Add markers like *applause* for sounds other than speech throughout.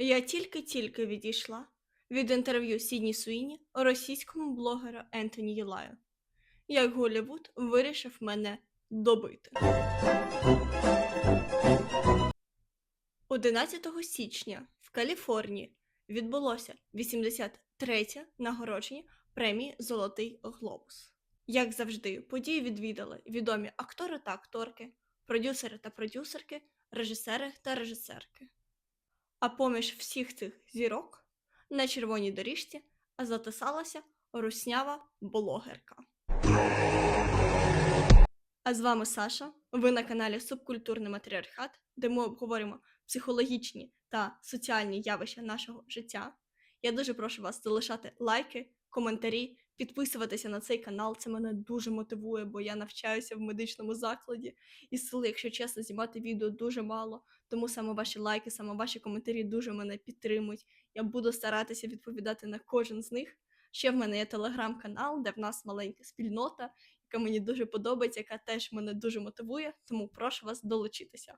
Я тільки-тільки відійшла від інтерв'ю Сідні Суїні російському блогеру Ентоні Юлаю, як Голлівуд вирішив мене добити. 11 січня в Каліфорнії відбулося 83-тє нагородження премії Золотий Глобус. Як завжди, події відвідали відомі актори та акторки, продюсери та продюсерки, режисери та режисерки. А поміж всіх цих зірок на червоній доріжці затисалася руснява блогерка. А з вами Саша. Ви на каналі Субкультурний матріархат, де ми обговоримо психологічні та соціальні явища нашого життя. Я дуже прошу вас залишати лайки, коментарі, підписуватися на цей канал. Це мене дуже мотивує, бо я навчаюся в медичному закладі, і сили, якщо чесно, знімати відео дуже мало. Тому саме ваші лайки, саме ваші коментарі дуже мене підтримують. Я буду старатися відповідати на кожен з них. Ще в мене є телеграм-канал, де в нас маленька спільнота, яка мені дуже подобається, яка теж мене дуже мотивує, тому прошу вас долучитися.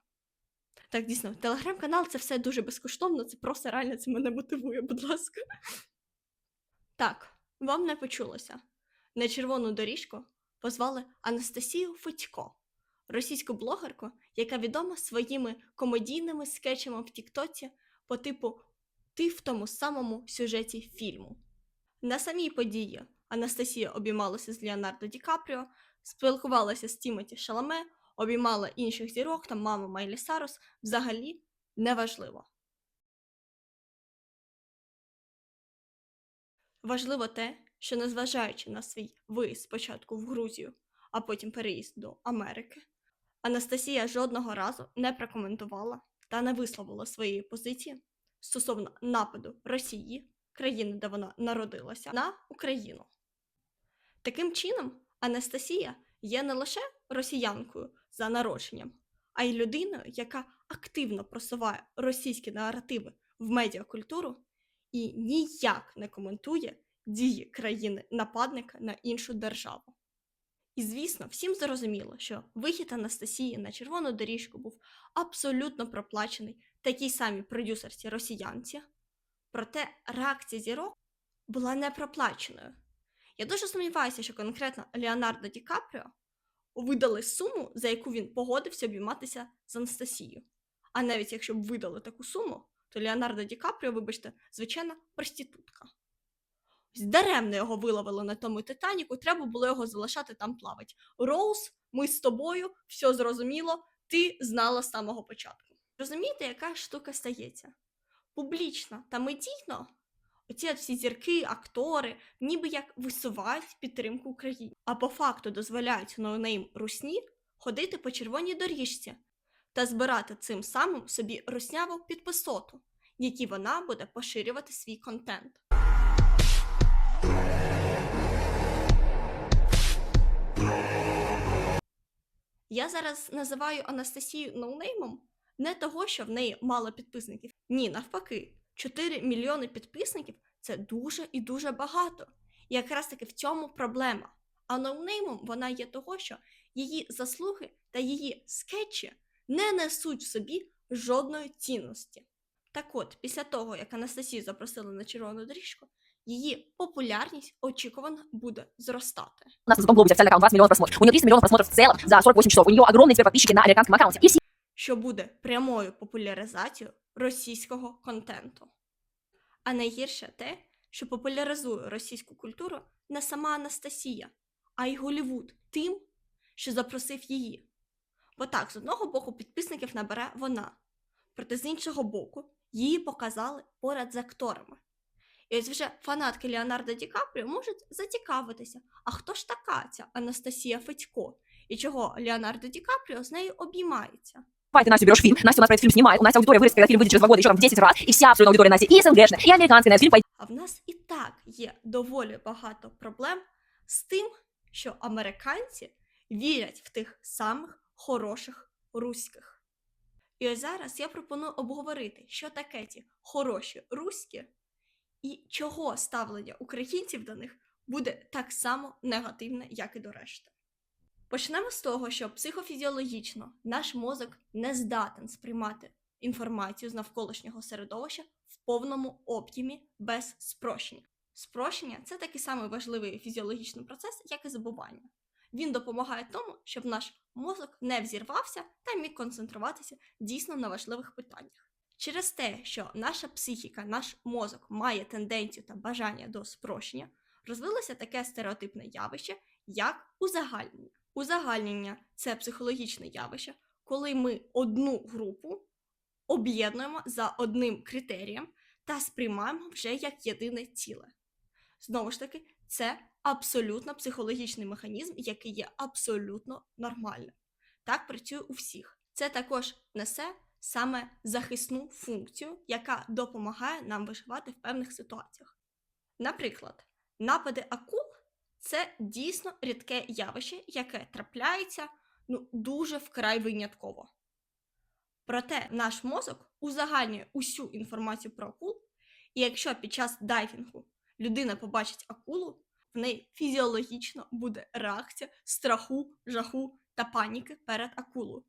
Так, дійсно, телеграм-канал це все дуже безкоштовно, це просто реально це мене мотивує, будь ласка. Так, вам не почулося. На червону доріжку позвали Анастасію Федько, російську блогерку, яка відома своїми комедійними скетчами в Тіктоці по типу Ти в тому самому сюжеті фільму. На самій події Анастасія обіймалася з Леонардо Ді Капріо, спілкувалася з Тімоті Шаламе, обіймала інших зірок, там маму Майлі Сарос, взагалі неважливо. Важливо те, що незважаючи на свій виїзд спочатку в Грузію, а потім переїзд до Америки, Анастасія жодного разу не прокоментувала та не висловила своєї позиції стосовно нападу Росії, країни, де вона народилася, на Україну. Таким чином, Анастасія є не лише росіянкою за народженням, а й людиною, яка активно просуває російські наративи в медіакультуру і ніяк не коментує дії країни-нападника на іншу державу. І звісно, всім зрозуміло, що вихід Анастасії на червону доріжку був абсолютно проплачений такій самій продюсерці росіянці, проте реакція зірок була не проплаченою. Я дуже сумніваюся, що конкретно Леонардо Ді Капріо видали суму, за яку він погодився обійматися з Анастасією. А навіть якщо б видали таку суму, то Леонардо Ді Капріо, вибачте, звичайна проститутка. Даремно його виловили на тому Титаніку, треба було його залишати там плавати. Роуз, ми з тобою, все зрозуміло, ти знала з самого початку. Розумієте, яка штука стається? Публічно та медійно оці всі зірки, актори, ніби як висувають підтримку Україні, а по факту дозволяють ноунейм русні ходити по червоній доріжці та збирати цим самим собі русняву підписоту, в якій вона буде поширювати свій контент. Я зараз називаю Анастасію ноунеймом не того, що в неї мало підписників. Ні, навпаки, 4 мільйони підписників це дуже і дуже багато. І якраз таки в цьому проблема. А ноунеймом вона є того, що її заслуги та її скетчі не несуть в собі жодної цінності. Так от, після того, як Анастасію запросили на червону доріжку, її популярність очікувано буде зростати. У нас на официальный аккаунт 20 миллионов просмотров. У нее 300 миллионов просмотров в целом за 48 часов. У нее огромные теперь подписчики на американском аккаунте. И все що буде прямою популяризацією російського контенту. А найгірше те, що популяризує російську культуру не сама Анастасія, а й Голівуд тим, що запросив її. Бо так, з одного боку, підписників набере вона, проте з іншого боку, її показали поряд з акторами. І ось вже фанатки Леонардо Ді Капріо можуть зацікавитися, а хто ж така ця Анастасія Федько, і чого Леонардо Ді Капріо з нею обіймається. покупает, ты Настя берешь фильм. Настя у нас про этот фильм снимает. У Насти аудитория вырастет, когда фильм выйдет через два года, еще там в 10 раз. И вся абсолютно аудитория Насти и СНГшная, и американская. На этот фильм пойдет А в нас і так є доволі багато проблем з тим, що американці вірять в тих самих хороших руських. І ось зараз я пропоную обговорити, що таке ті хороші руські, і чого ставлення українців до них буде так само негативне, як і до решти. Почнемо з того, що психофізіологічно наш мозок не здатен сприймати інформацію з навколишнього середовища в повному об'ємі без спрощення. Спрощення це такий самий важливий фізіологічний процес, як і забування. Він допомагає тому, щоб наш мозок не взірвався та міг концентруватися дійсно на важливих питаннях. Через те, що наша психіка, наш мозок має тенденцію та бажання до спрощення, розвилося таке стереотипне явище, як узагальнення. Узагальнення це психологічне явище, коли ми одну групу об'єднуємо за одним критерієм та сприймаємо вже як єдине ціле. Знову ж таки, це абсолютно психологічний механізм, який є абсолютно нормальним. Так працює у всіх. Це також несе саме захисну функцію, яка допомагає нам виживати в певних ситуаціях. Наприклад, напади акул це дійсно рідке явище, яке трапляється ну, дуже вкрай винятково. Проте наш мозок узагальнює усю інформацію про акул, і якщо під час дайвінгу людина побачить акулу, в неї фізіологічно буде реакція страху, жаху та паніки перед акулою.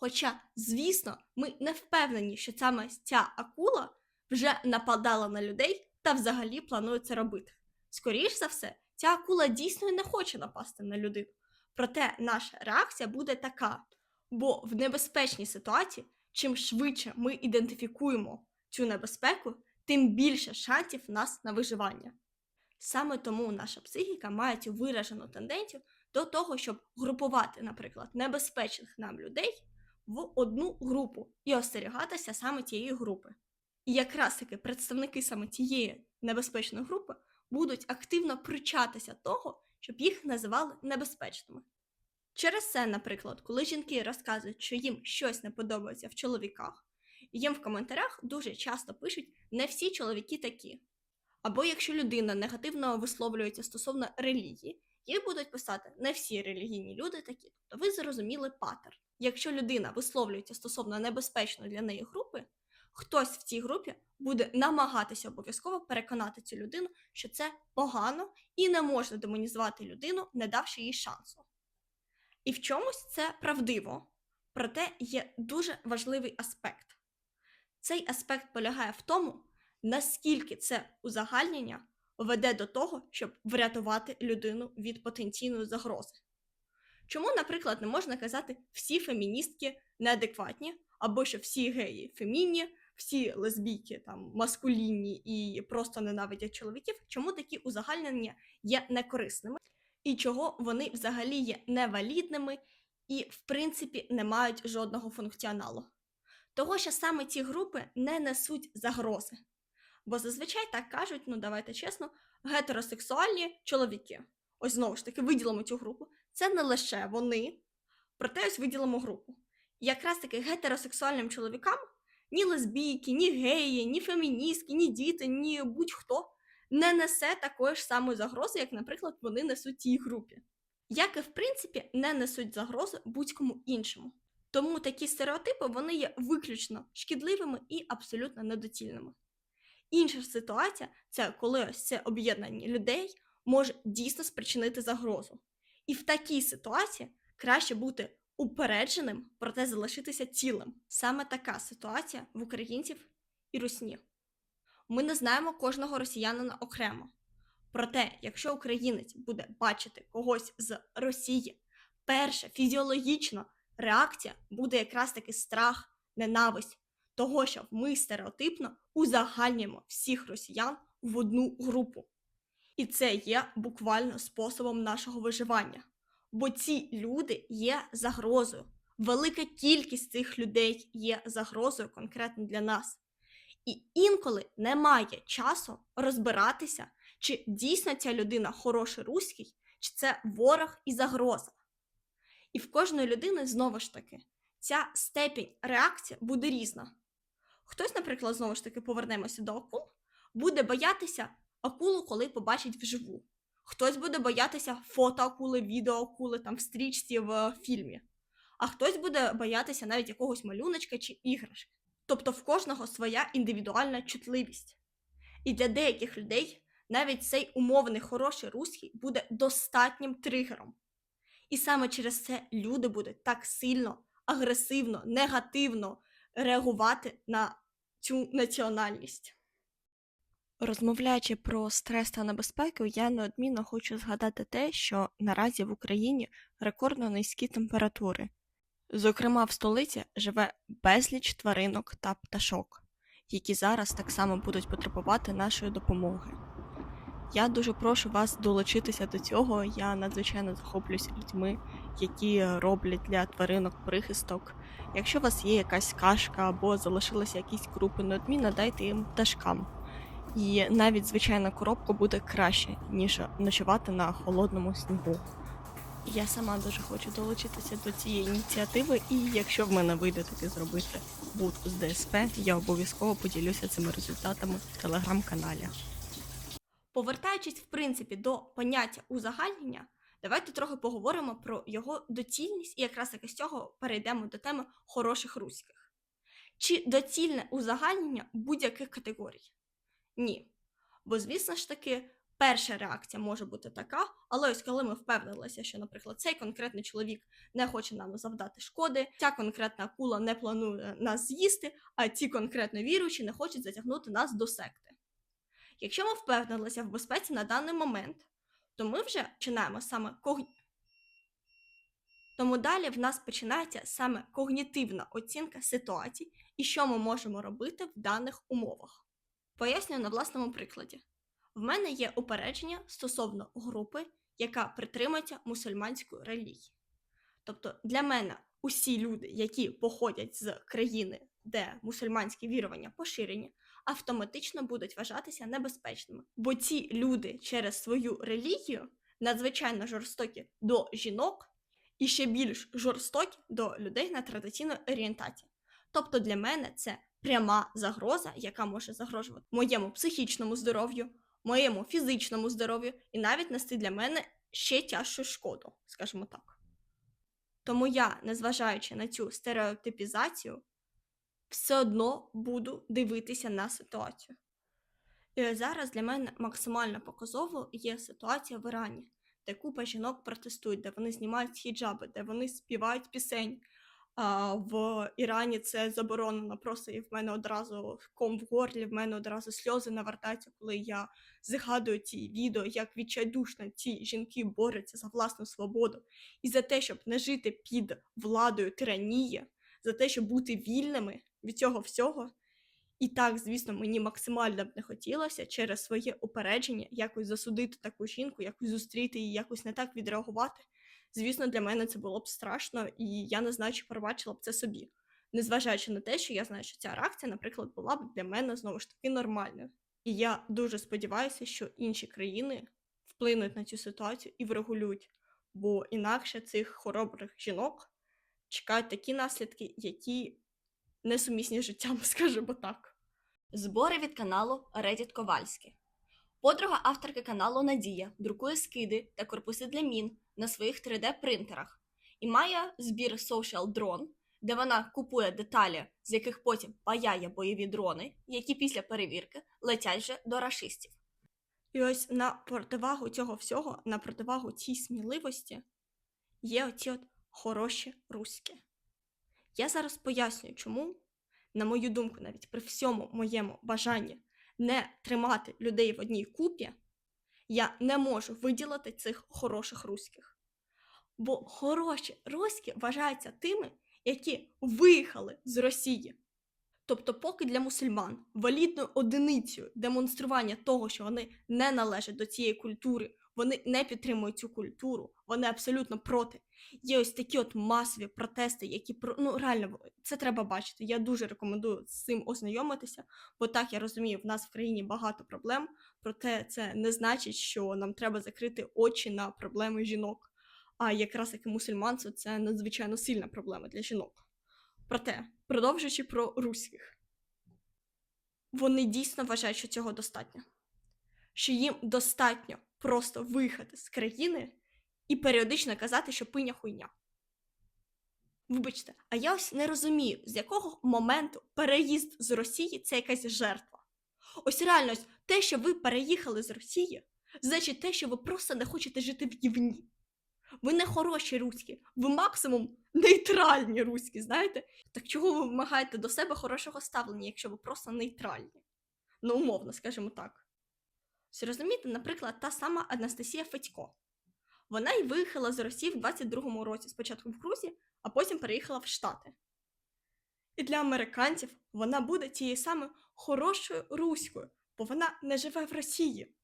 Хоча, звісно, ми не впевнені, що саме ця акула вже нападала на людей та взагалі планує це робити. Скоріш за все, ця акула дійсно не хоче напасти на людину. Проте наша реакція буде така: бо в небезпечній ситуації, чим швидше ми ідентифікуємо цю небезпеку, тим більше шансів в нас на виживання. Саме тому наша психіка має цю виражену тенденцію до того, щоб групувати, наприклад, небезпечних нам людей в одну групу і остерігатися саме цієї групи. І якраз таки представники саме цієї небезпечної групи будуть активно причатися того, щоб їх називали небезпечними. Через це, наприклад, коли жінки розказують, що їм щось не подобається в чоловіках, їм в коментарях дуже часто пишуть не всі чоловіки такі. Або якщо людина негативно висловлюється стосовно релігії, їх будуть писати не всі релігійні люди такі. Тобто ви зрозуміли паттерн. Якщо людина висловлюється стосовно небезпечної для неї групи, хтось в цій групі буде намагатися обов'язково переконати цю людину, що це погано і не можна демонізувати людину, не давши їй шансу. І в чомусь це правдиво, проте є дуже важливий аспект. Цей аспект полягає в тому, наскільки це узагальнення веде до того, щоб врятувати людину від потенційної загрози. Чому, наприклад, не можна казати всі феміністки неадекватні, або що всі геї фемінні, всі лесбійки там маскулінні і просто ненавидять чоловіків? Чому такі узагальнення є некорисними? І чого вони взагалі є невалідними і, в принципі, не мають жодного функціоналу? Того, що саме ці групи не несуть загрози. Бо зазвичай так кажуть, ну давайте чесно, гетеросексуальні чоловіки. Ось знову ж таки виділимо цю групу. Це не лише вони, проте ось виділимо групу. І якраз таки гетеросексуальним чоловікам ні лесбійки, ні геї, ні феміністки, ні діти, ні будь-хто не несе такої ж самої загрози, як, наприклад, вони несуть цій групі. Як і в принципі не несуть загрози будь-кому іншому. Тому такі стереотипи вони є виключно шкідливими і абсолютно недоцільними. Інша ситуація це коли ось це об'єднання людей може дійсно спричинити загрозу. І в такій ситуації краще бути упередженим, проте залишитися цілим. Саме така ситуація в українців і русні. Ми не знаємо кожного росіянина окремо. Проте, якщо українець буде бачити когось з Росії, перша фізіологічна реакція буде якраз таки страх, ненависть, того, що ми стереотипно узагальнюємо всіх росіян в одну групу. І це є буквально способом нашого виживання. Бо ці люди є загрозою. Велика кількість цих людей є загрозою конкретно для нас. І інколи немає часу розбиратися, чи дійсно ця людина хороший руський, чи це ворог і загроза. І в кожної людини знову ж таки ця степінь реакції буде різна. Хтось, наприклад, знову ж таки повернемося до акул, буде боятися акулу, коли побачить вживу. Хтось буде боятися фото акули, відео акули там в стрічці в фільмі. А хтось буде боятися навіть якогось малюночка чи іграшки. Тобто в кожного своя індивідуальна чутливість. І для деяких людей навіть цей умовний хороший руський буде достатнім тригером. І саме через це люди будуть так сильно, агресивно, негативно реагувати на цю національність. Розмовляючи про стрес та небезпеку, я неодмінно хочу згадати те, що наразі в Україні рекордно низькі температури. Зокрема, в столиці живе безліч тваринок та пташок, які зараз так само будуть потребувати нашої допомоги. Я дуже прошу вас долучитися до цього. Я надзвичайно захоплююся людьми, які роблять для тваринок прихисток. Якщо у вас є якась кашка або залишилися якісь крупи, неодмінно дайте їм пташкам. І навіть звичайна коробка буде краще, ніж ночувати на холодному снігу. Я сама дуже хочу долучитися до цієї ініціативи, і якщо в мене вийде таки зробити будку з ДСП, я обов'язково поділюся цими результатами в телеграм-каналі. Повертаючись, в принципі, до поняття узагальнення, давайте трохи поговоримо про його доцільність, і якраз таки з цього перейдемо до теми хороших руських. Чи доцільне узагальнення будь-яких категорій? Ні. Бо, звісно ж таки, перша реакція може бути така, але ось коли ми впевнилися, що, наприклад, цей конкретний чоловік не хоче нам завдати шкоди, ця конкретна акула не планує нас з'їсти, а ці конкретно віруючі не хочуть затягнути нас до секти. Якщо ми впевнилися в безпеці на даний момент, то ми вже починаємо саме когні... Тому далі в нас починається саме когнітивна оцінка ситуацій і що ми можемо робити в даних умовах. Пояснюю на власному прикладі. В мене є упередження стосовно групи, яка притримується мусульманської релігії. Тобто для мене усі люди, які походять з країни, де мусульманські вірування поширені, автоматично будуть вважатися небезпечними. Бо ці люди через свою релігію надзвичайно жорстокі до жінок і ще більш жорстокі до людей на традиційної орієнтації. Тобто для мене це пряма загроза, яка може загрожувати моєму психічному здоров'ю, моєму фізичному здоров'ю і навіть нести для мене ще тяжчу шкоду, скажімо так. Тому я, незважаючи на цю стереотипізацію, все одно буду дивитися на ситуацію. І зараз для мене максимально показово є ситуація в Ірані, де купа жінок протестують, де вони знімають хіджаби, де вони співають пісень. А в Ірані це заборонено просто і в мене одразу ком в горлі, в мене одразу сльози навертаються, коли я згадую ці відео, як відчайдушно ці жінки борються за власну свободу і за те, щоб не жити під владою тиранії, за те, щоб бути вільними від цього всього. І так, звісно, мені максимально б не хотілося через своє упередження якось засудити таку жінку, якось зустріти її, якось не так відреагувати. Звісно, для мене це було б страшно, і я не знаю, чи пробачила б це собі. Незважаючи на те, що я знаю, що ця реакція, наприклад, була б для мене знову ж таки нормальною. І я дуже сподіваюся, що інші країни вплинуть на цю ситуацію і врегулюють, бо інакше цих хоробрих жінок чекають такі наслідки, які несумісні з життям, *laughs* скажімо так. Збори від каналу Reddit Ковальський. Подруга авторки каналу Надія друкує скиди та корпуси для мін на своїх 3D-принтерах і має збір Social Drone, де вона купує деталі, з яких потім паяє бойові дрони, які після перевірки летять вже до рашистів. І ось на противагу цього всього, на противагу цій сміливості, є оці от хороші руські. Я зараз пояснюю, чому, на мою думку, навіть при всьому моєму бажанні не тримати людей в одній купі, я не можу виділити цих хороших руських. Бо хороші руські вважаються тими, які виїхали з Росії. Тобто, поки для мусульман валідною одиницею демонстрування того, що вони не належать до цієї культури, вони не підтримують цю культуру, вони абсолютно проти. Є ось такі от масові протести, які ну реально це треба бачити. Я дуже рекомендую з цим ознайомитися, бо так я розумію, в нас в країні багато проблем, проте це не значить, що нам треба закрити очі на проблеми жінок. А якраз таки мусульманство це надзвичайно сильна проблема для жінок. Проте, продовжуючи про руських, вони дійсно вважають, що цього достатньо. Що їм достатньо просто виїхати з країни і періодично казати, що пиня хуйня. Вибачте, а я ось не розумію, з якого моменту переїзд з Росії це якась жертва. Ось реально, ось те, що ви переїхали з Росії, значить те, що ви просто не хочете жити в гівні. Ви не хороші руські, ви максимум нейтральні руські, знаєте? Так чого ви вимагаєте до себе хорошого ставлення, якщо ви просто нейтральні? Ну, умовно, скажімо так. Ось розумієте, наприклад, та сама Анастасія Федько. Вона й виїхала з Росії в 22-му році, спочатку в Грузії, а потім переїхала в Штати. І для американців вона буде тією самою хорошою руською, бо вона не живе в Росії.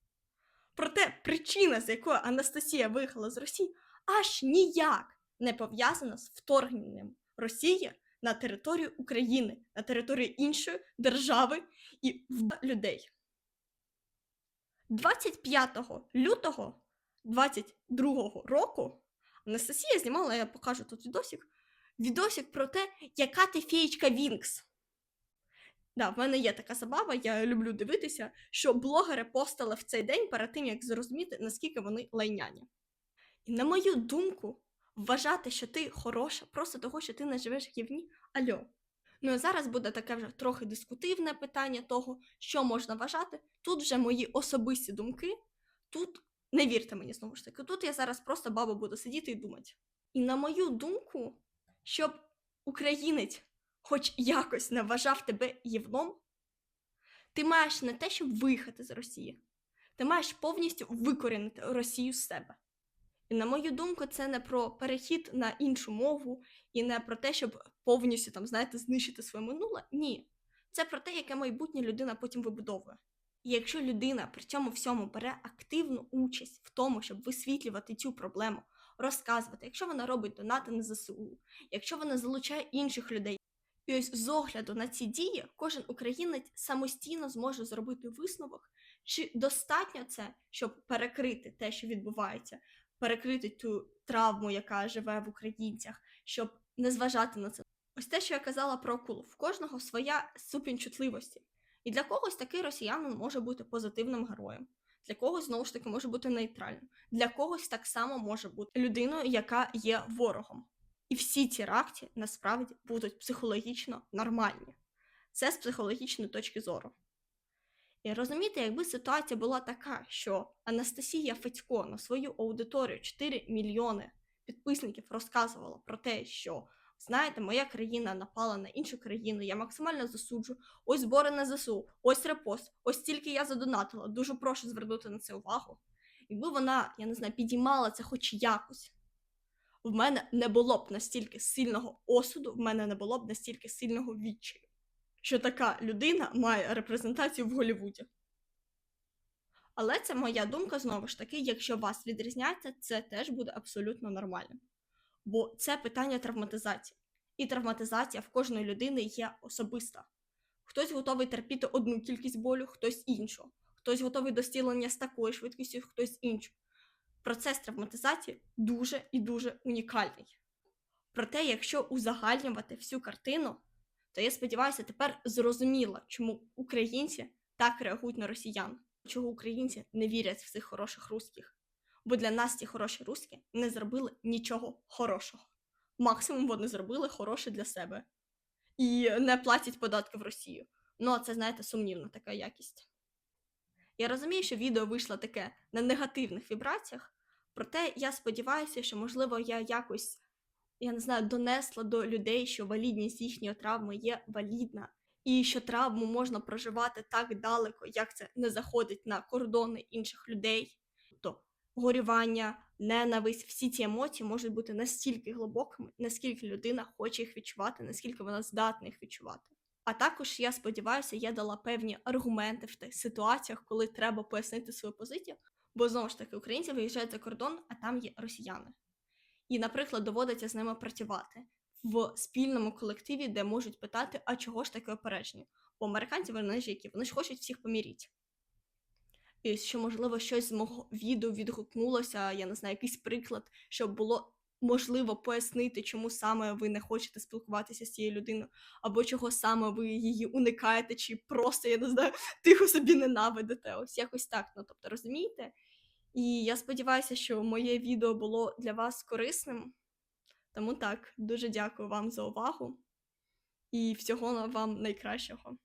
Проте причина, з якої Анастасія виїхала з Росії, аж ніяк не пов'язана з вторгненням Росії на територію України, на територію іншої держави і в людей. 25 лютого 22 року Анастасія знімала, я покажу тут відосик, відосик про те, яка ти феєчка Вінкс. Да, в мене є така забава, я люблю дивитися, що блогери постали в цей день перед тим, як зрозуміти, наскільки вони лайняні. І на мою думку, вважати, що ти хороша, просто того, що ти не живеш в гівні, альо. Ну і зараз буде таке вже трохи дискутивне питання того, що можна вважати. Тут вже мої особисті думки. Тут не вірте мені знову ж таки. Тут я зараз просто баба буду сидіти і думати. І на мою думку, щоб українець хоч якось не вважав тебе євном, ти маєш не те, щоб виїхати з Росії, ти маєш повністю викорінити Росію з себе. І на мою думку, це не про перехід на іншу мову і не про те, щоб повністю там, знаєте, знищити своє минуле. Ні. Це про те, яке майбутнє людина потім вибудовує. І якщо людина при цьому всьому бере активну участь в тому, щоб висвітлювати цю проблему, розказувати, якщо вона робить донати на ЗСУ, якщо вона залучає інших людей. І ось з огляду на ці дії кожен українець самостійно зможе зробити висновок, чи достатньо це, щоб перекрити те, що відбувається, перекрити ту травму, яка живе в українцях, щоб не зважати на це. Ось те, що я казала про акулу, в кожного своя ступінь чутливості. І для когось такий росіянин може бути позитивним героєм, для когось знову ж таки може бути нейтральним, для когось так само може бути людиною, яка є ворогом. І всі ці реакції насправді будуть психологічно нормальні. Це з психологічної точки зору. І розумієте, якби ситуація була така, що Анастасія Федько на свою аудиторію 4 мільйони підписників розказувала про те, що знаєте, моя країна напала на іншу країну, я максимально засуджу, ось збори на ЗСУ, ось репост, ось тільки я задонатила. Дуже прошу звернути на це увагу. Якби вона, я не знаю, підіймала це хоч якось, в мене не було б настільки сильного осуду, в мене не було б настільки сильного відчаю, що така людина має репрезентацію в Голлівуді. Але це моя думка знову ж таки, якщо вас відрізняється, це теж буде абсолютно нормально. Бо це питання травматизації. І травматизація в кожної людини є особиста. Хтось готовий терпіти одну кількість болю, хтось іншу. Хтось готовий до стілення з такою швидкістю, хтось іншу. Процес травматизації дуже і дуже унікальний. Проте, якщо узагальнювати всю картину, то я сподіваюся, тепер зрозуміло, чому українці так реагують на росіян, чого українці не вірять в цих хороших русських. Бо для нас ті хороші русські не зробили нічого хорошого. Максимум вони зробили хороше для себе і не платять податки в Росію. Ну, а це, знаєте, сумнівна така якість. Я розумію, що відео вийшло таке на негативних вібраціях, проте я сподіваюся, що, можливо, я якось, я не знаю, донесла до людей, що валідність їхньої травми є валідна, і що травму можна проживати так далеко, як це не заходить на кордони інших людей. Тобто горювання, ненависть, всі ці емоції можуть бути настільки глибокими, наскільки людина хоче їх відчувати, наскільки вона здатна їх відчувати. А також я сподіваюся, я дала певні аргументи в тих ситуаціях, коли треба пояснити свою позицію. Бо знову ж таки українці виїжджають за кордон, а там є росіяни. І, наприклад, доводиться з ними працювати в спільному колективі, де можуть питати, а чого ж таке опередження? Бо американці вони ж які, вони ж хочуть всіх поміріти. І що, можливо, щось з мого відео відгукнулося, я не знаю, якийсь приклад, щоб було можливо пояснити, чому саме ви не хочете спілкуватися з цією людиною, або чого саме ви її уникаєте, чи просто, я не знаю, *laughs* тихо собі ненавидите. Ось якось так. Ну, тобто, розумієте? І я сподіваюся, що моє відео було для вас корисним. Тому так, дуже дякую вам за увагу і всього вам найкращого.